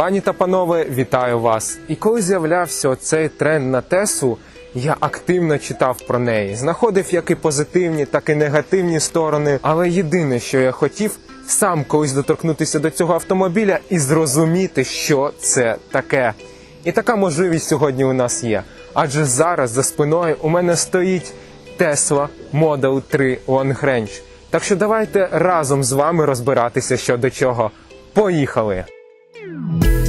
Пані та панове, вітаю вас! І коли з'являвся цей тренд на Тесу, я активно читав про неї, знаходив як і позитивні, так і негативні сторони. Але єдине, що я хотів, сам колись доторкнутися до цього автомобіля і зрозуміти, що це таке. І така можливість сьогодні у нас є. Адже зараз за спиною у мене стоїть Tesla Model 3 Long Range. Так що давайте разом з вами розбиратися що до чого. Поїхали! Bye.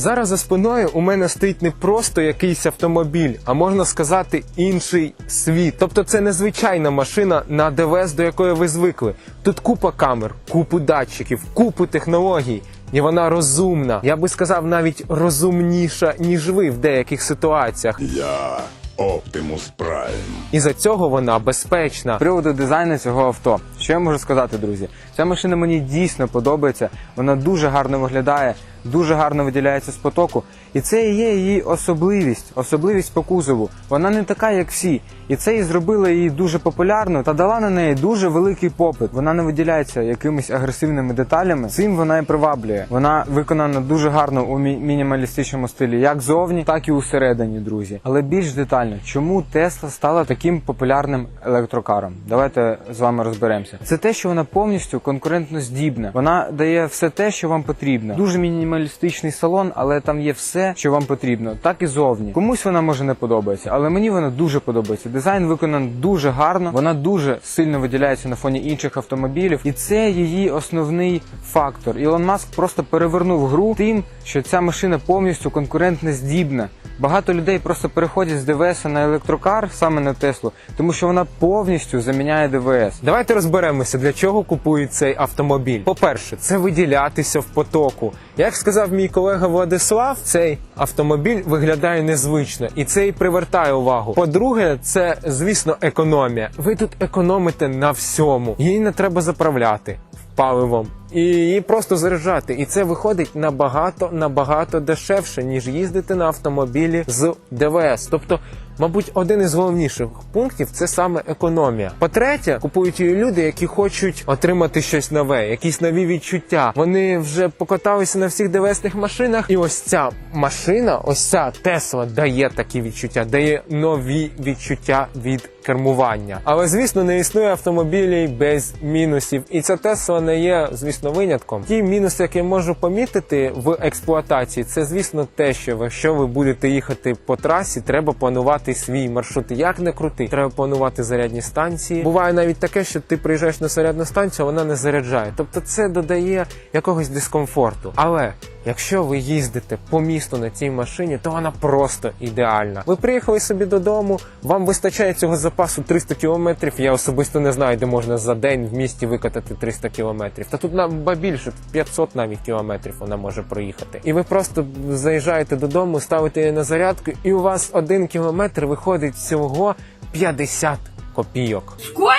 Зараз за спиною у мене стоїть не просто якийсь автомобіль, а можна сказати інший світ. Тобто це незвичайна машина на ДВС, до якої ви звикли. Тут купа камер, купу датчиків, купу технологій. І вона розумна. Я би сказав, навіть розумніша, ніж ви в деяких ситуаціях. Я Оптимус Прайм. І за цього вона безпечна. З приводу дизайну цього авто, що я можу сказати, друзі? Ця машина мені дійсно подобається. Вона дуже гарно виглядає, дуже гарно виділяється з потоку. І це і є її особливість, особливість по кузову. Вона не така, як всі. І це і зробило її дуже популярною та дала на неї дуже великий попит. Вона не виділяється якимись агресивними деталями. Цим вона і приваблює. Вона виконана дуже гарно у мі- мінімалістичному стилі, як зовні, так і усередині, друзі. Але більш детально, чому Тесла стала таким популярним електрокаром? Давайте з вами розберемося. Це те, що вона повністю конкурентно здібна. Вона дає все те, що вам потрібно. Дуже мінімалістичний салон, але там є все, що вам потрібно, так і зовні. Комусь вона може не подобається, але мені вона дуже подобається. Дизайн виконаний дуже гарно. Вона дуже сильно виділяється на фоні інших автомобілів, і це її основний фактор. Ілон Маск просто перевернув гру тим, що ця машина повністю конкурентно здібна. Багато людей просто переходять з ДВС на електрокар, саме на Теслу, тому що вона повністю заміняє ДВС. Давайте розберемося, для чого купують цей автомобіль. По-перше, це виділятися в потоку. Як сказав мій колега Владислав, цей автомобіль виглядає незвично і це і привертає увагу. По-друге, це звісно економія. Ви тут економите на всьому. Її не треба заправляти паливом. І її просто заряджати. І це виходить набагато набагато дешевше, ніж їздити на автомобілі з ДВС. Тобто, мабуть, один із головніших пунктів це саме економія. По-третє, купують її люди, які хочуть отримати щось нове, якісь нові відчуття. Вони вже покаталися на всіх ДВСних машинах, і ось ця машина, ось ця Тесла дає такі відчуття, дає нові відчуття від кермування. Але звісно, не існує автомобілів без мінусів, і ця Тесла не є, звісно, винятком. Ті мінуси, які я можу помітити в експлуатації, це звісно те, що якщо ви будете їхати по трасі, треба планувати свій маршрут. Як не крути, треба планувати зарядні станції. Буває навіть таке, що ти приїжджаєш на зарядну станцію, а вона не заряджає. Тобто це додає якогось дискомфорту. Але Якщо ви їздите по місту на цій машині, то вона просто ідеальна. Ви приїхали собі додому, вам вистачає цього запасу 300 кілометрів. Я особисто не знаю, де можна за день в місті викатати 300 кілометрів. Та тут на більше 500 навіть кілометрів вона може проїхати. І ви просто заїжджаєте додому, ставите її на зарядку, і у вас один кілометр виходить всього 50 копійок. Сколько?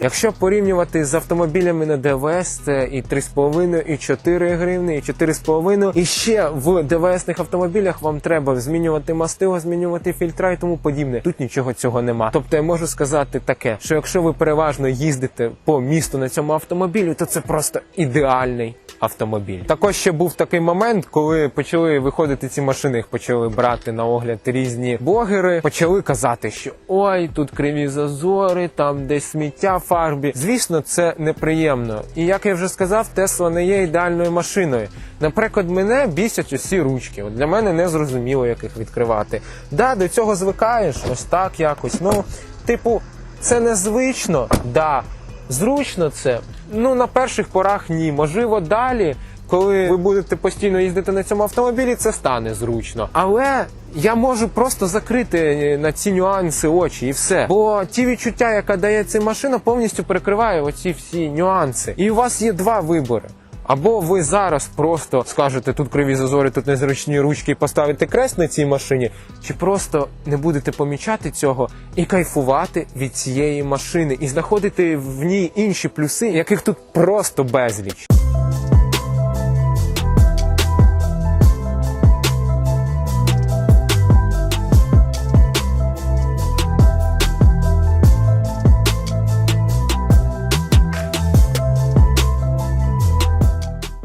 Якщо порівнювати з автомобілями на ДВС, це і 3,5, і 4 гривни, і 4,5. І ще в ДВСних автомобілях вам треба змінювати мастило, змінювати фільтра і тому подібне. Тут нічого цього нема. Тобто я можу сказати таке, що якщо ви переважно їздите по місту на цьому автомобілі, то це просто ідеальний автомобіль. Також ще був такий момент, коли почали виходити ці машини, їх почали брати на огляд різні блогери, почали казати, що ой, тут криві зазори, там десь сміття фарбі. Звісно, це неприємно. І як я вже сказав, Тесла не є ідеальною машиною. Наприклад, мене бісять усі ручки. От для мене не зрозуміло, як їх відкривати. Да, до цього звикаєш, ось так якось. Ну, типу, це незвично, да. Зручно це. Ну, на перших порах ні. Можливо, далі, коли ви будете постійно їздити на цьому автомобілі, це стане зручно. Але я можу просто закрити е, на ці нюанси очі і все. Бо ті відчуття, яка дає ця машина, повністю перекриває оці всі нюанси. І у вас є два вибори. Або ви зараз просто скажете, тут криві зазори, тут незручні ручки і поставите крест на цій машині, чи просто не будете помічати цього і кайфувати від цієї машини, і знаходити в ній інші плюси, яких тут просто безліч.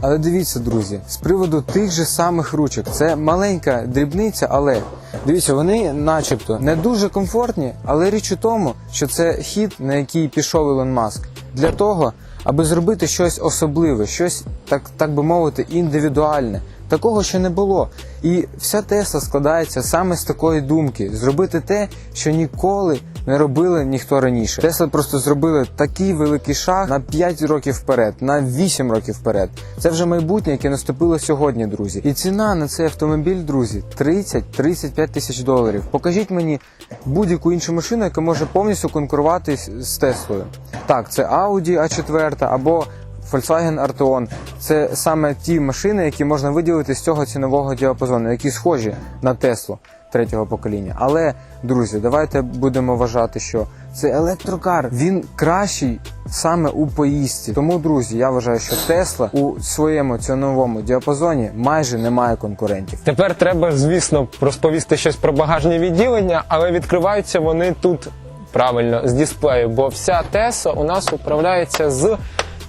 Але дивіться, друзі, з приводу тих же самих ручок, це маленька дрібниця, але дивіться, вони начебто не дуже комфортні, але річ у тому, що це хід, на який пішов Ілон Маск, для того, аби зробити щось особливе, щось так, так би мовити, індивідуальне. Такого ще не було. І вся Тесла складається саме з такої думки: зробити те, що ніколи не робили ніхто раніше. Тесла просто зробили такий великий шаг на 5 років вперед, на 8 років вперед. Це вже майбутнє, яке наступило сьогодні, друзі. І ціна на цей автомобіль, друзі, 30-35 тисяч доларів. Покажіть мені будь-яку іншу машину, яка може повністю конкурувати з, Теслою. Так, це Audi A4 або Volkswagen Arteon – це саме ті машини, які можна виділити з цього цінового діапазону, які схожі на Теслу третього покоління. Але, друзі, давайте будемо вважати, що це електрокар. Він кращий саме у поїздці. Тому, друзі, я вважаю, що Тесла у своєму ціновому діапазоні майже не має конкурентів. Тепер треба, звісно, розповісти щось про багажне відділення, але відкриваються вони тут правильно з дисплею, бо вся Теса у нас управляється з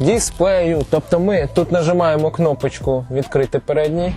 дисплею. Тобто ми тут нажимаємо кнопочку відкрити передній.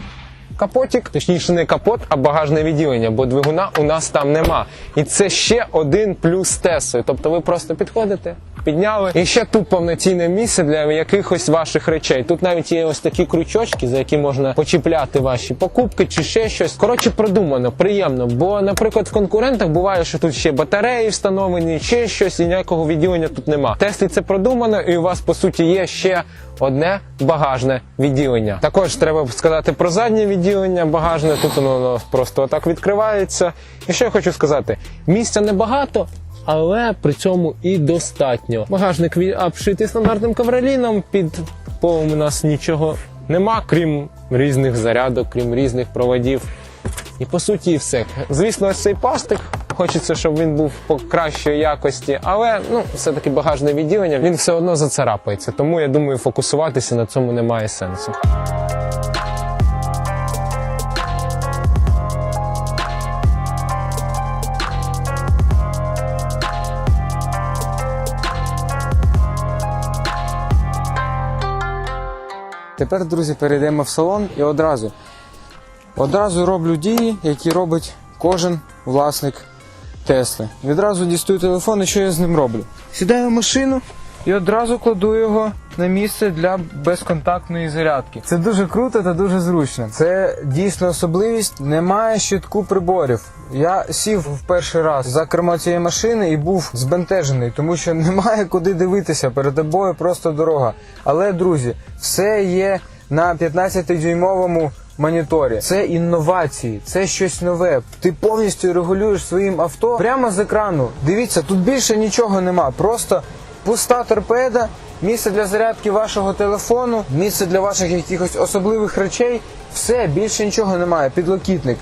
Капотик, точніше, не капот, а багажне відділення, бо двигуна у нас там нема. І це ще один плюс Тесли. Тобто ви просто підходите, підняли. І ще тут повноцінне місце для якихось ваших речей. Тут навіть є ось такі крючочки, за які можна почіпляти ваші покупки чи ще щось. Коротше, продумано, приємно. Бо, наприклад, в конкурентах буває, що тут ще батареї встановлені, ще щось, і ніякого відділення тут нема. Теслі це продумано, і у вас по суті є ще одне багажне відділення. Також треба сказати про заднє відділення багажне. Тут воно, просто отак відкривається. І що я хочу сказати: місця небагато. Але при цьому і достатньо. Багажник обшитий стандартним ковроліном. Під полом у нас нічого нема, крім різних зарядок, крім різних проводів. І по суті, і все. Звісно, ось цей пластик. Хочеться, щоб він був по кращої якості, але ну все-таки багажне відділення він все одно зацарапається. Тому я думаю, фокусуватися на цьому немає сенсу. Тепер, друзі, перейдемо в салон і одразу. Одразу роблю дії, які робить кожен власник Тесли. Відразу дістаю телефон і що я з ним роблю? Сідаю в машину і одразу кладу його на місце для безконтактної зарядки. Це дуже круто та дуже зручно. Це дійсно особливість. Немає щитку приборів. Я сів в перший раз за кермо цієї машини і був збентежений, тому що немає куди дивитися. Перед тобою просто дорога. Але, друзі, все є на 15-дюймовому моніторі. Це інновації, це щось нове. Ти повністю регулюєш своїм авто прямо з екрану. Дивіться, тут більше нічого нема. Просто пуста торпеда, місце для зарядки вашого телефону, місце для ваших якихось особливих речей. Все, більше нічого немає. Підлокітник.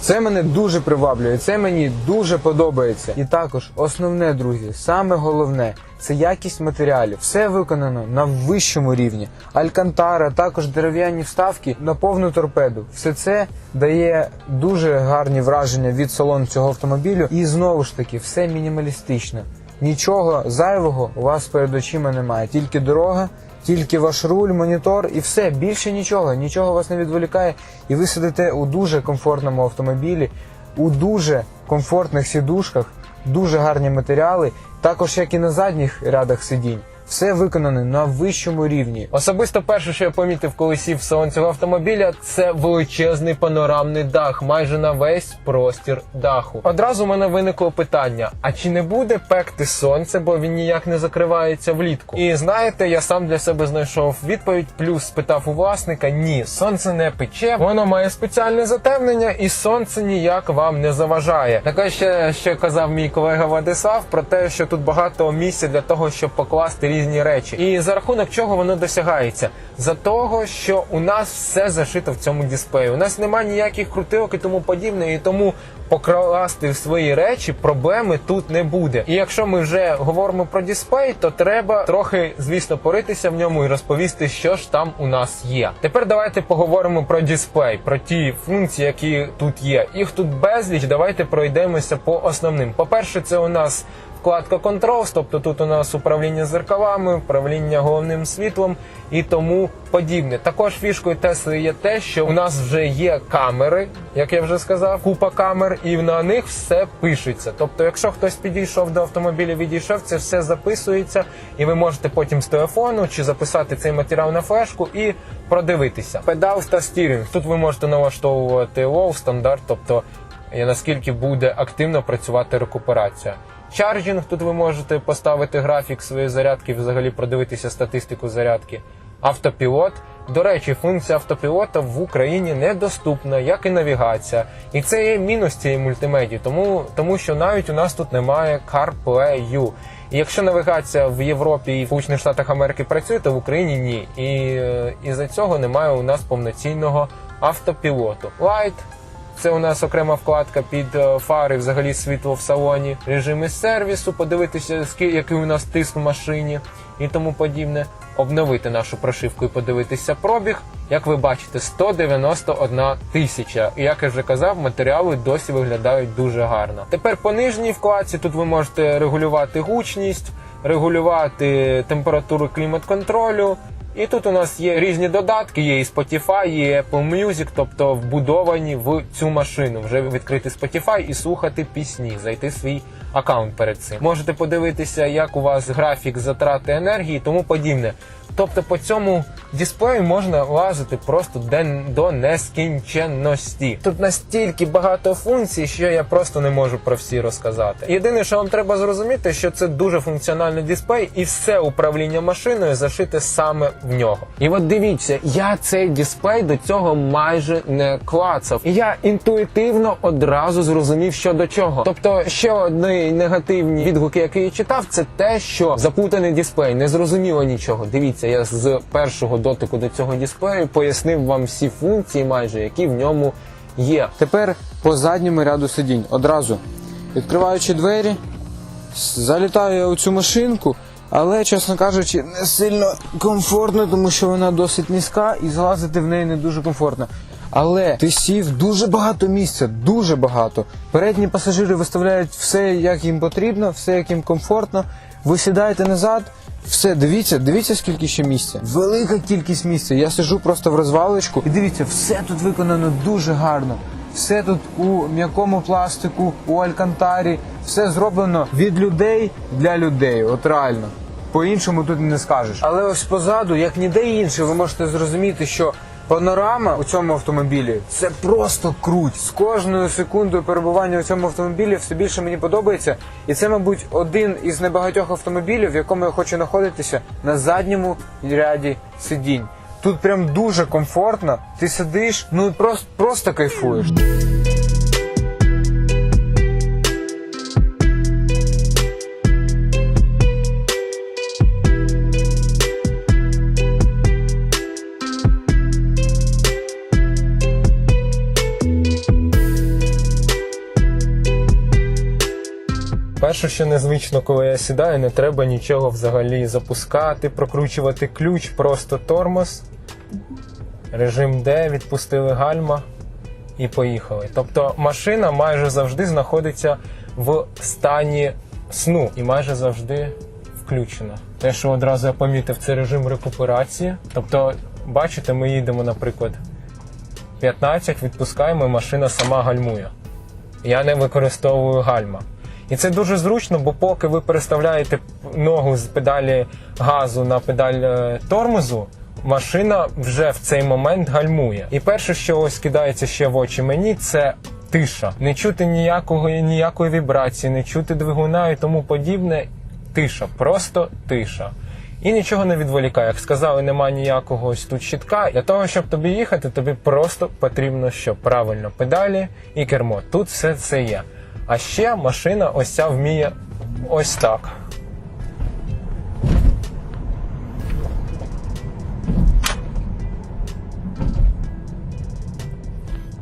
Це мене дуже приваблює, це мені дуже подобається. І також основне, друзі, саме головне це якість матеріалів. Все виконано на вищому рівні. Алькантара, також дерев'яні вставки на повну торпеду. Все це дає дуже гарні враження від салону цього автомобілю. І знову ж таки, все мінімалістично. Нічого зайвого у вас перед очима немає. Тільки дорога, тільки ваш руль, монітор і все. Більше нічого. Нічого вас не відволікає. І ви сидите у дуже комфортному автомобілі, у дуже комфортних сідушках, дуже гарні матеріали, також як і на задніх рядах сидінь. Все виконане на вищому рівні. Особисто перше, що я помітив, коли сів в салон цього автомобіля, це величезний панорамний дах, майже на весь простір даху. Одразу у мене виникло питання: а чи не буде пекти сонце, бо він ніяк не закривається влітку? І знаєте, я сам для себе знайшов відповідь, плюс спитав у власника: ні, сонце не пече, воно має спеціальне затемнення, і сонце ніяк вам не заважає. Таке ще, ще казав мій колега Владислав про те, що тут багато місця для того, щоб покласти різні речі. І за рахунок чого воно досягається? За того, що у нас все зашито в цьому дисплеї. У нас немає ніяких крутилок і тому подібне, і тому покласти в свої речі проблеми тут не буде. І якщо ми вже говоримо про дисплей, то треба трохи, звісно, поритися в ньому і розповісти, що ж там у нас є. Тепер давайте поговоримо про дисплей, про ті функції, які тут є. Їх тут безліч. Давайте пройдемося по основним. По-перше, це у нас вкладка Controls, тобто тут у нас управління зеркалами, управління головним світлом і тому подібне. Також фішкою Тесли є те, що у нас вже є камери, як я вже сказав, купа камер, і на них все пишеться. Тобто, якщо хтось підійшов до автомобіля, відійшов, це все записується, і ви можете потім з телефону чи записати цей матеріал на флешку і продивитися. Педал та стірінг. Тут ви можете налаштовувати лоу, стандарт, тобто наскільки буде активно працювати рекуперація. Чарджинг, тут ви можете поставити графік своєї зарядки, взагалі продивитися статистику зарядки. Автопілот. До речі, функція автопілота в Україні недоступна, як і навігація. І це є мінус цієї мультимедії, тому, тому що навіть у нас тут немає CarPlay. І якщо навігація в Європі і в Сполучених Штатах Америки працює, то в Україні ні. І е, із-за цього немає у нас повноцінного автопілоту. Light це у нас окрема вкладка під е, фари, взагалі світло в салоні, режими сервісу, подивитися, який у нас тиск в машині і тому подібне. Обновити нашу прошивку і подивитися пробіг. Як ви бачите, 191 тисяча. І як я вже казав, матеріали досі виглядають дуже гарно. Тепер по нижній вкладці тут ви можете регулювати гучність, регулювати температуру клімат-контролю. І тут у нас є різні додатки, є і Spotify, є Apple Music, тобто вбудовані в цю машину. Вже відкрити Spotify і слухати пісні, зайти в свій аккаунт перед цим. Можете подивитися, як у вас графік затрати енергії тому подібне. Тобто по цьому дисплею можна лазити просто до нескінченності. Тут настільки багато функцій, що я просто не можу про всі розказати. Єдине, що вам треба зрозуміти, що це дуже функціональний дисплей, і все управління машиною зашите саме в нього. І от дивіться, я цей дисплей до цього майже не клацав. Я інтуїтивно одразу зрозумів, що до чого. Тобто, ще негативні відгуки, які я читав, це те, що заплутаний дисплей, не зрозуміло нічого. Дивіться, я з першого дотику до цього дисплею пояснив вам всі функції, майже які в ньому є. Тепер по задньому ряду сидінь. Одразу відкриваючи двері, залітаю я у цю машинку, але, чесно кажучи, не сильно комфортно, тому що вона досить низька і злазити в неї не дуже комфортно. Але ти сів дуже багато місця, дуже багато. Передні пасажири виставляють все, як їм потрібно, все, як їм комфортно. Ви сідаєте назад. Все, дивіться, дивіться, скільки ще місця. Велика кількість місця. Я сижу просто в розвалочку. І дивіться, все тут виконано дуже гарно. Все тут у м'якому пластику, у алькантарі, все зроблено від людей для людей. От реально. По-іншому тут не скажеш. Але ось позаду, як ніде інше, ви можете зрозуміти, що панорама у цьому автомобілі це просто круть. З кожною секундою перебування у цьому автомобілі все більше мені подобається. І це, мабуть, один із небагатьох автомобілів, в якому я хочу знаходитися на задньому ряді сидінь. Тут прям дуже комфортно. Ти сидиш, ну просто, просто кайфуєш. Перше, що незвично, коли я сідаю, не треба нічого взагалі запускати, прокручувати ключ, просто тормоз, режим D, відпустили гальма і поїхали. Тобто машина майже завжди знаходиться в стані сну і майже завжди включена. Те, що одразу я помітив, це режим рекуперації. Тобто, бачите, ми їдемо, наприклад, 15, відпускаємо, і машина сама гальмує. Я не використовую гальма. І це дуже зручно, бо поки ви переставляєте ногу з педалі газу на педаль е, тормозу, машина вже в цей момент гальмує. І перше, що ось кидається ще в очі мені, це тиша. Не чути ніякого ніякої вібрації, не чути двигуна і тому подібне. Тиша, просто тиша. І нічого не відволікає. Як сказали, немає ніякого ось тут щитка. Для того, щоб тобі їхати, тобі просто потрібно що правильно педалі і кермо. Тут все це є. А ще машина ось ця вміє ось так.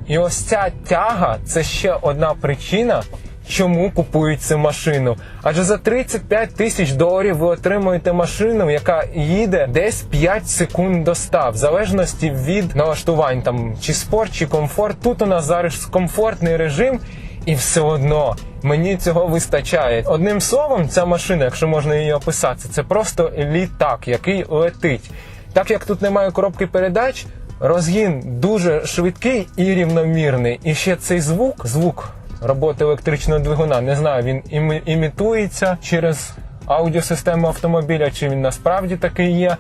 І ось ця тяга це ще одна причина, чому купують цю машину. Адже за 35 тисяч доларів ви отримуєте машину, яка їде десь 5 секунд до 100, в залежності від налаштувань там чи спорт, чи комфорт. Тут у нас зараз комфортний режим і все одно мені цього вистачає. Одним словом, ця машина, якщо можна її описати, це просто літак, який летить. Так як тут немає коробки передач, розгін дуже швидкий і рівномірний. І ще цей звук, звук роботи електричного двигуна, не знаю, він імі- імітується через аудіосистему автомобіля, чи він насправді такий є.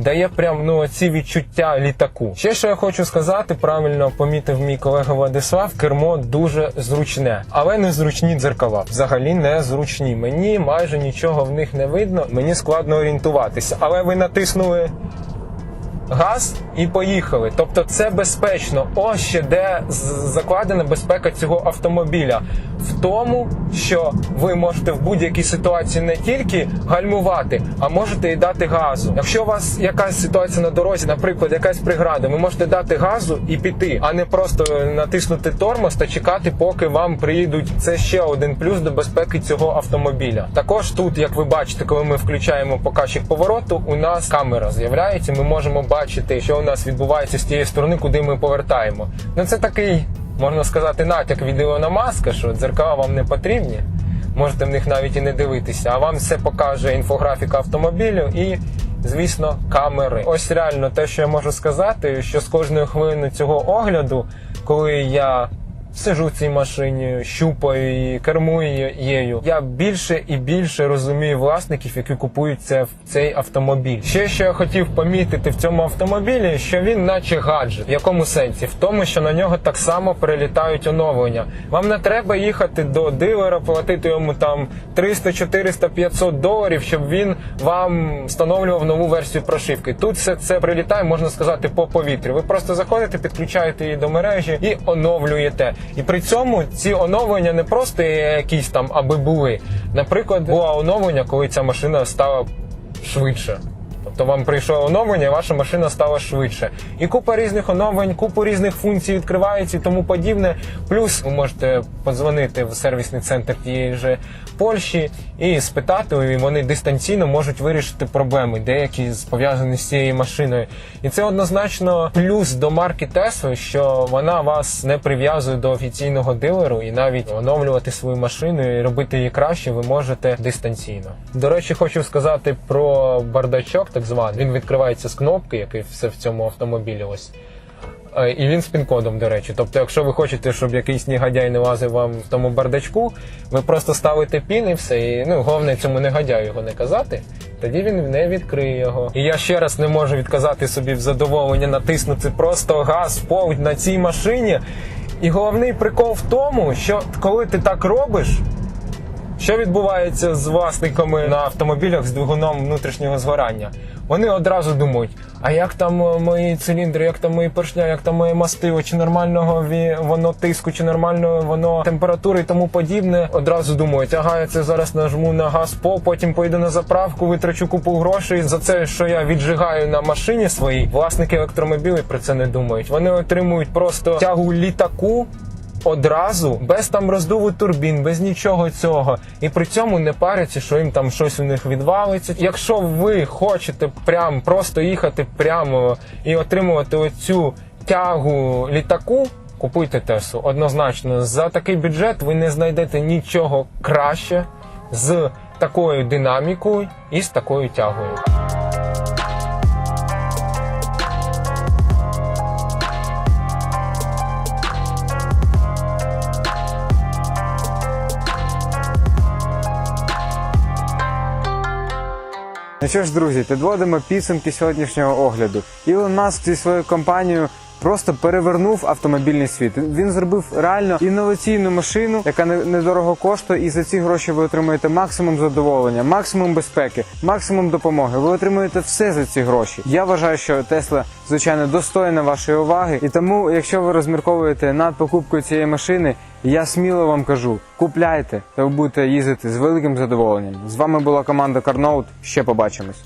Дає прям ну ці відчуття літаку. Ще що я хочу сказати, правильно помітив мій колега Владислав, кермо дуже зручне, але не зручні дзеркала. Взагалі не зручні. Мені майже нічого в них не видно. Мені складно орієнтуватися. Але ви натиснули газ і поїхали. Тобто це безпечно. Ось ще де закладена безпека цього автомобіля. В тому, що ви можете в будь-якій ситуації не тільки гальмувати, а можете і дати газу. Якщо у вас якась ситуація на дорозі, наприклад, якась преграда, ви можете дати газу і піти, а не просто натиснути тормоз та чекати, поки вам приїдуть. Це ще один плюс до безпеки цього автомобіля. Також тут, як ви бачите, коли ми включаємо показчик повороту, у нас камера з'являється. Ми можемо бачити, що у нас відбувається з тієї сторони, куди ми повертаємо. Ну це такий, можна сказати, натяк від Ілона Маска, що дзеркала вам не потрібні. Можете в них навіть і не дивитися, а вам все покаже інфографіка автомобілю і, звісно, камери. Ось реально те, що я можу сказати, що з кожною хвилиною цього огляду, коли я сижу в цій машині, щупаю її, кермую її, я більше і більше розумію власників, які купують це, цей автомобіль. Ще що я хотів помітити в цьому автомобілі, що він наче гаджет. В якому сенсі? В тому, що на нього так само перелітають оновлення. Вам не треба їхати до дилера, платити йому там 300, 400, 500 доларів, щоб він вам встановлював нову версію прошивки. Тут все це прилітає, можна сказати, по повітрю. Ви просто заходите, підключаєте її до мережі і оновлюєте. І при цьому ці оновлення не просто якісь там аби були. Наприклад, було оновлення, коли ця машина стала швидше. Тобто вам прийшло оновлення, ваша машина стала швидше. І купа різних оновлень, купу різних функцій відкривається і тому подібне. Плюс ви можете подзвонити в сервісний центр тієї ж Польщі і спитати, і вони дистанційно можуть вирішити проблеми, деякі пов'язані з цією машиною. І це однозначно плюс до марки Tesla, що вона вас не прив'язує до офіційного дилеру і навіть оновлювати свою машину і робити її краще ви можете дистанційно. До речі, хочу сказати про бардачок, так званий. Він відкривається з кнопки, який все в цьому автомобілі. Ось. Е, І він з пін-кодом, до речі. Тобто, якщо ви хочете, щоб якийсь негодяй не лазив вам в тому бардачку, ви просто ставите пін і все. І ну головне цьому негодяю його не казати. Тоді він не відкриє його. І я ще раз не можу відказати собі в задоволення натиснути просто газ в на цій машині. І головний прикол в тому, що коли ти так робиш, що відбувається з власниками на автомобілях з двигуном внутрішнього згорання? Вони одразу думають: а як там е, мої циліндри, як там мої поршня, як там моє мастило, чи нормального воно тиску, чи нормального воно температури і тому подібне. Одразу думають, ага, я це зараз нажму на газ пол, потім поїду на заправку, витрачу купу грошей за це, що я віджигаю на машині своїй. Власники електромобілів про це не думають. Вони отримують просто тягу літаку одразу, без там роздуву турбін, без нічого цього. І при цьому не паряться, що їм там щось у них відвалиться. Якщо ви хочете прям просто їхати прямо і отримувати оцю тягу літаку. Купуйте Теслу. Однозначно, за такий бюджет ви не знайдете нічого краще з такою динамікою і з такою тягою. Ну що ж, друзі, підводимо підсумки сьогоднішнього огляду. Ілон Маск зі своєю компанією просто перевернув автомобільний світ. Він зробив реально інноваційну машину, яка не- недорого коштує, і за ці гроші ви отримуєте максимум задоволення, максимум безпеки, максимум допомоги. Ви отримуєте все за ці гроші. Я вважаю, що Тесла, звичайно, достойна вашої уваги. І тому, якщо ви розмірковуєте над покупкою цієї машини, я сміло вам кажу: купляйте та ви будете їздити з великим задоволенням. З вами була команда Carnout. Ще побачимось.